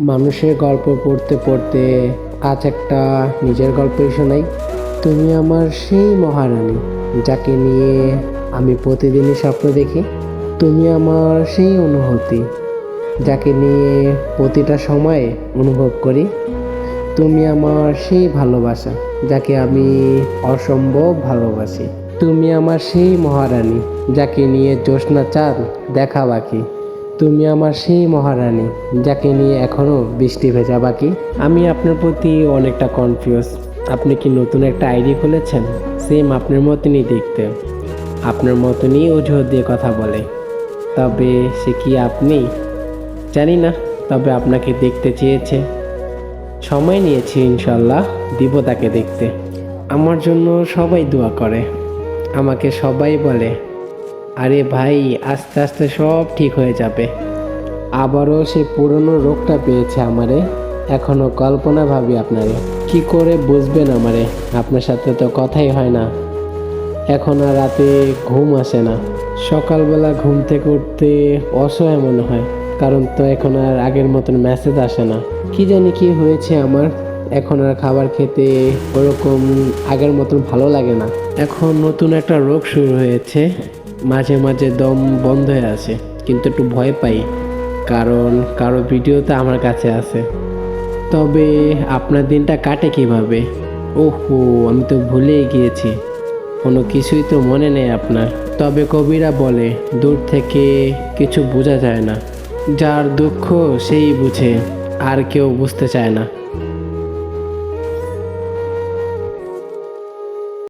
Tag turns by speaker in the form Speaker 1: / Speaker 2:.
Speaker 1: মানুষের গল্প পড়তে পড়তে আজ একটা নিজের গল্পই শোনাই। তুমি আমার সেই মহারানী, যাকে নিয়ে আমি প্রতিদিনই স্বপ্ন দেখি। তুমি আমার সেই অনুভূতি, যাকে নিয়ে প্রতিটা সময়ে অনুভব করি। তুমি আমার সেই ভালোবাসা, যাকে আমি অসম্ভব ভালোবাসি। তুমি আমার সেই মহারানী, যাকে নিয়ে জ্যোৎস্না চাঁদ দেখা বাকি। তুমি আমার সেই মহারানী, যাকে নিয়ে এখনও বৃষ্টি ভেজা বাকি। আমি আপনার প্রতি অনেকটা কনফিউজ আপনি কি নতুন একটা আইডি খুলেছেন? সেম আপনার মতনই দেখতে। আপনার মতনই অজুহাত দিয়ে কথা বলে। তবে সে কি আপনি? জানি না, তবে আপনাকে দেখতে চেয়েছে। সময় নিয়েছি ইনশাল্লাহ দিব তাকে দেখতে। আমার জন্য সবাই দোয়া করে। আমাকে সবাই বলে আরে ভাই, আস্তে আস্তে সব ঠিক হয়ে যাবে। আবারও সে পুরনো রোগটা পেয়েছে আমারে। এখনও কল্পনা ভাবি আপনারে। কি করে বুঝবেন আমারে? আপনার সাথে তো কথাই হয় না। এখন আর রাতে ঘুম আসে না। সকালবেলা ঘুম থেকে উঠতে অসহায় মনে হয়। কারণ তো এখন আর আগের মতন মেসেজ আসে না। কি জানি কি হয়েছে আমার। এখন আর খাবার খেতে ওরকম আগের মতন ভালো লাগে না। এখন নতুন একটা রোগ শুরু হয়েছে। মাঝে মাঝে দম বন্ধ হয়ে আছে, কিন্তু একটু ভয় পাই, কারণ কারও ভিডিও তো আমার কাছে আছে। তবে আপনার দিনটা কাটে কীভাবে? ওহো, আমি তো ভুলেই গিয়েছি। কোনো কিছুই তো মনে নেই আপনার। তবে কবিরা বলে, দূর থেকে কিছু বোঝা যায় না। যার দুঃখ সেই বুঝে, আর কেউ বুঝতে চায় না।